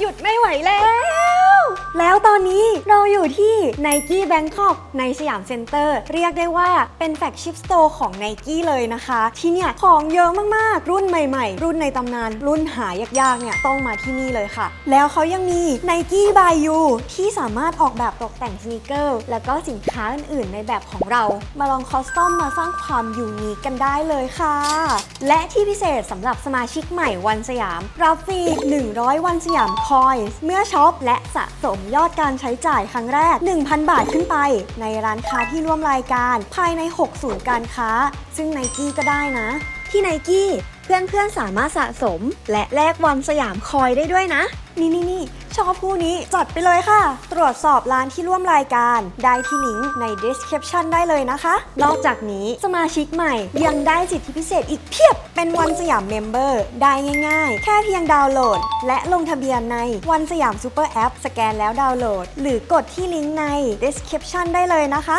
หยุดไม่ไหวแล้ว แล้วตอนนี้เราอยู่ที่ Nike Bangkok ในสยามเซ็นเตอร์ เรียกได้ว่าเป็นแฟกชิพสโตร์ของ Nike เลยนะคะ ที่เนี่ยของเยอะมากๆ รุ่นใหม่ๆ รุ่นในตำนาน รุ่นหายากๆ เนี่ยต้องมาที่นี่เลยค่ะ แล้วเขายังมี Nike by You ที่สามารถออกแบบตกแต่งสนีเกอร์แล้วก็สินค้าอื่นๆ ในแบบของเรา มาลองคอสตอมมาสร้างความยูนิคกันได้เลยค่ะ และที่พิเศษสำหรับสมาชิกใหม่วันสยามรับฟรี100 วันสยามคอยเมื่อช็อปและสะสมยอดอดการใช้จ่ายครั้งแรก 1,000 บาทขึ้นไป ในร้านค้าที่ร่วมรายการ ภายใน 6 ศูนย์การค้า ซึ่งไนกี้ก็ได้นะ ที่ไนกี้เพื่อนๆสามารถสะสม และแลกวันสยามคอยได้ด้วยนะ นี่นี่นี่ ชอบคู่นี้จัดไปเลยค่ะ ตรวจสอบร้านที่ร่วมรายการ ได้ที่ลิงก์ใน description ได้เลยนะคะ นอกจากนี้สมาชิกใหม่ยังได้สิทธิพิเศษอีกเพียบ เป็นวันสยามเมมเบอร์ได้ง่ายๆ แค่เพียงดาวน์โหลด และลงทะเบียนในวันสยามซูเปอร์แอปสแกนแล้วดาวน์โหลด หรือกดที่ลิงก์ใน description ได้เลยนะคะ